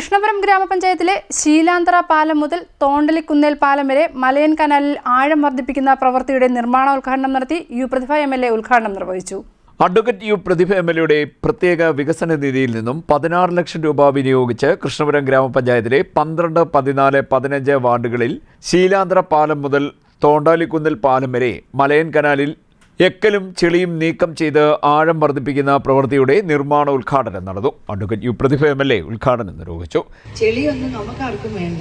കൃഷ്ണപുരം ഗ്രാമപഞ്ചായത്തിലെ ശീലാന്തറ പാലം മുതൽ തോണ്ടലിക്കുന്നേൽ പാലം വരെ മലയൻ കനാലിൽ ആഴം വർദ്ധിപ്പിക്കുന്ന പ്രവൃത്തിയുടെ നിർമ്മാണോദ്ഘാടനം നടത്തി U Prathibha M L A ഉദ്ഘാടനം നിർവഹിച്ചു. Advocate U Prathibha M L എയുടെ പ്രത്യേക വികസന നിധിയിൽ നിന്നും പതിനാറ് ലക്ഷം രൂപ വിനിയോഗിച്ച് കൃഷ്ണപുരം ഗ്രാമപഞ്ചായത്തിലെ പന്ത്രണ്ട് പതിനാല് പതിനഞ്ച് വാർഡുകളിൽ ശീലാന്തര പാലം മുതൽ തോണ്ടാലിക്കുന്നിൽ പാലം വരെ മലയൻ കനാലിൽ എക്കലും ചെളിയും നീക്കം ചെയ്ത് ആഴം വർദ്ധിപ്പിക്കുന്ന പ്രവൃത്തിയുടെ നിർമ്മാണ ഉദ്ഘാടനം നടന്നു. Advocate U Prathibha M L A ഉദ്ഘാടനം നിർവഹിച്ചു. ചെളിയൊന്നും നമുക്കാർക്കും വേണ്ട.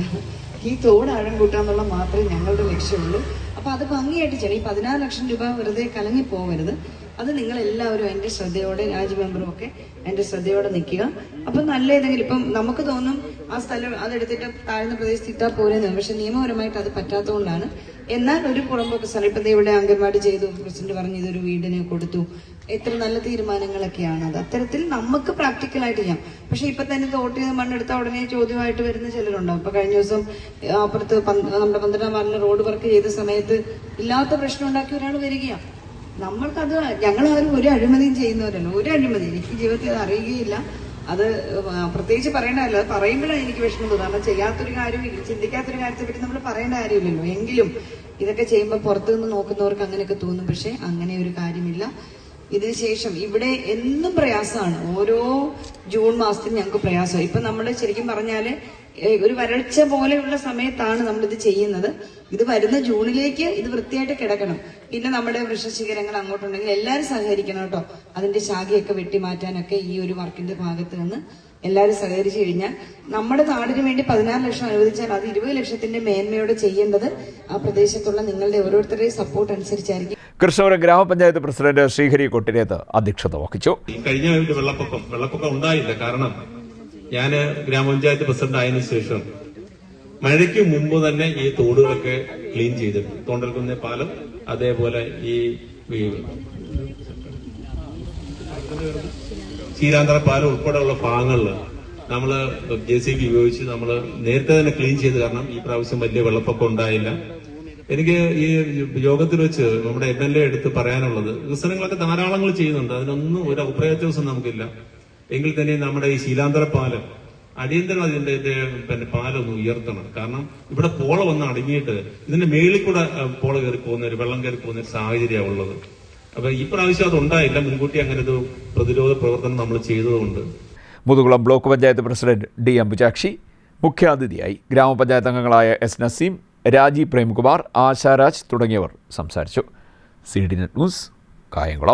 ഈ തോട് ആഴം കൂട്ടാന്നുള്ള മാത്രമേ ഞങ്ങളുടെ ലക്ഷ്യമുള്ളൂ. അപ്പൊ അത് ഭംഗിയായിട്ട് ചെയ്യണം ഈ പതിനാറ് ലക്ഷം രൂപ വെറുതെ കലങ്ങി പോകരുത് അത് നിങ്ങൾ എല്ലാവരും എന്റെ ശ്രദ്ധയോടെ രാജ് മെമ്പറും ഒക്കെ എന്റെ ശ്രദ്ധയോടെ നിൽക്കുക. അപ്പൊ നല്ല ഏതെങ്കിലും ഇപ്പം നമുക്ക് തോന്നും ആ സ്ഥലം അതെടുത്തിട്ട് താഴ്ന്ന പ്രദേശത്ത് ഇട്ടാൽ പോരെന്ന്. പക്ഷെ നിയമപരമായിട്ട് അത് പറ്റാത്തതുകൊണ്ടാണ് എന്നാൽ ഒരു പുറമ്പോക്ക് സ്ഥലം ഇപ്പം ഇവിടെ അംഗൻവാടി ചെയ്തു പ്രസിഡന്റ് പറഞ്ഞു ഇതൊരു വീടിന് കൊടുത്തു. എത്ര നല്ല തീരുമാനങ്ങളൊക്കെയാണ് അത്. അത്തരത്തിൽ നമുക്ക് പ്രാക്ടിക്കൽ ആയിട്ട് ചെയ്യാം. പക്ഷെ ഇപ്പൊ തന്നെ തോട്ടിൽ നിന്ന് മണ്ണെടുത്ത ഉടനെ ചോദ്യമായിട്ട് വരുന്ന ചിലരുണ്ടാവും ഇപ്പം കഴിഞ്ഞ ദിവസം അപ്പുറത്ത് നമ്മുടെ പന്ത്രണ്ടാം വാർഡിൽ റോഡ് വർക്ക് ചെയ്ത സമയത്ത് ഇല്ലാത്ത പ്രശ്നം ഉണ്ടാക്കി ഒരാൾ വരികയാണ് നമ്മൾക്കത് ഞങ്ങളാരും ഒരു അഴിമതിയും ചെയ്യുന്നവരല്ല. ഒരു അഴിമതി. എനിക്ക് ജീവിതത്തിൽ അത് അറിയുകയില്ല. അത് പ്രത്യേകിച്ച് പറയേണ്ടതല്ല. അത് പറയുമ്പോഴാണ് എനിക്ക് വിഷമം തോന്നുന്നത്. കാരണം ചെയ്യാത്തൊരു കാര്യം ചിന്തിക്കാത്തൊരു കാര്യത്തെ പറ്റി നമ്മൾ പറയേണ്ട കാര്യമില്ലല്ലോ. എങ്കിലും ഇതൊക്കെ ചെയ്യുമ്പോൾ പുറത്തുനിന്ന് നോക്കുന്നവർക്ക് അങ്ങനെയൊക്കെ തോന്നും. പക്ഷെ അങ്ങനെ ഒരു കാര്യമില്ല. ഇതിന് ശേഷം ഇവിടെ എന്നും പ്രയാസമാണ്. ഓരോ ജൂൺ മാസത്തിൽ ഞങ്ങൾക്ക് പ്രയാസം ഇപ്പൊ നമ്മൾ ശരിക്കും പറഞ്ഞാൽ ഒരു വരൾച്ച പോലെയുള്ള സമയത്താണ് നമ്മൾ ഇത് ചെയ്യുന്നത്. ഇത് വരുന്ന ജൂണിലേക്ക് ഇത് വൃത്തിയായിട്ട് കിടക്കണം. പിന്നെ നമ്മുടെ വൃക്ഷശിഖരങ്ങൾ അങ്ങോട്ടുണ്ടെങ്കിൽ എല്ലാവരും സഹകരിക്കണം കേട്ടോ. അതിന്റെ ശാഖയൊക്കെ വെട്ടി മാറ്റാനൊക്കെ ഈ ഒരു വർക്കിന്റെ ഭാഗത്ത് നിന്ന് എല്ലാവരും സഹകരിച്ചു കഴിഞ്ഞാൽ നമ്മുടെ നാടിന് വേണ്ടി പതിനാറ് ലക്ഷം അനുവദിച്ചാൽ അത് ഇരുപത് ലക്ഷത്തിന്റെ മേന്മയോടെ ചെയ്യേണ്ടത് ആ പ്രദേശത്തുള്ള നിങ്ങളുടെ ഓരോരുത്തരുടെയും സപ്പോർട്ട് അനുസരിച്ചായിരിക്കും. കൃഷ്ണപുരം ഗ്രാമപഞ്ചായത്ത് പ്രസിഡന്റ് ശ്രീഹരി കൊട്ടിനേത്ത് അധ്യക്ഷത വഹിച്ചു. കഴിഞ്ഞ വെള്ളപ്പൊക്കം വെള്ളപ്പൊക്കം ഉണ്ടായില്ല. കാരണം ഞാൻ ഗ്രാമപഞ്ചായത്ത് പ്രസിഡന്റ് ആയതിനു ശേഷം മഴയ്ക്ക് മുമ്പ് തന്നെ ഈ തോടുകളൊക്കെ ക്ലീൻ ചെയ്തിട്ടുണ്ട്. തോണ്ടൽകുന്ന പാലം അതേപോലെ ഈ ചീരാന്തര പാലം ഉൾപ്പെടെയുള്ള ഭാഗങ്ങളിൽ നമ്മൾ ജെ സി ബി ഉപയോഗിച്ച് നമ്മൾ നേരത്തെ തന്നെ ക്ലീൻ ചെയ്ത് കാരണം ഈ പ്രാവശ്യം വലിയ വെള്ളപ്പൊക്കം ഉണ്ടായില്ല. എനിക്ക് ഈ യോഗത്തിൽ വെച്ച് നമ്മുടെ എം എൽ എ എടുത്ത് പറയാനുള്ളത് വികസനങ്ങളൊക്കെ ധാരാളങ്ങൾ ചെയ്യുന്നുണ്ട്. അതിനൊന്നും ഒരു അഭിപ്രായത്യാസം നമുക്കില്ല. എങ്കിൽ തന്നെ നമ്മുടെ ഈ ശീലാന്തര പാലം അടിയന്തരം അതിന്റെ പിന്നെ പാലം ഉയർത്തണം. കാരണം ഇവിടെ പോള വന്ന് അടങ്ങിയിട്ട് ഇതിന്റെ മേളിൽ കൂടെ പോള കയറി പോകുന്ന ഒരു വെള്ളം കയറി പോകുന്ന ഒരു സാഹചര്യമാണ് ഉള്ളത്. അപ്പൊ ഈ പ്രാവശ്യം അത് ഉണ്ടായില്ല. മുൻകൂട്ടി അങ്ങനെ ഒരു പ്രതിരോധ പ്രവർത്തനം നമ്മൾ ചെയ്തതുകൊണ്ട്. Muthukulam block panchayat president D Ambujakshi മുഖ്യാതിഥിയായി ഗ്രാമപഞ്ചായത്ത് അംഗങ്ങളായ എസ് നസീം രാജീവ് പ്രേംകുമാർ ആശാരാജ് തുടങ്ങിയവർ സംസാരിച്ചു. C D net news Kayamkulam.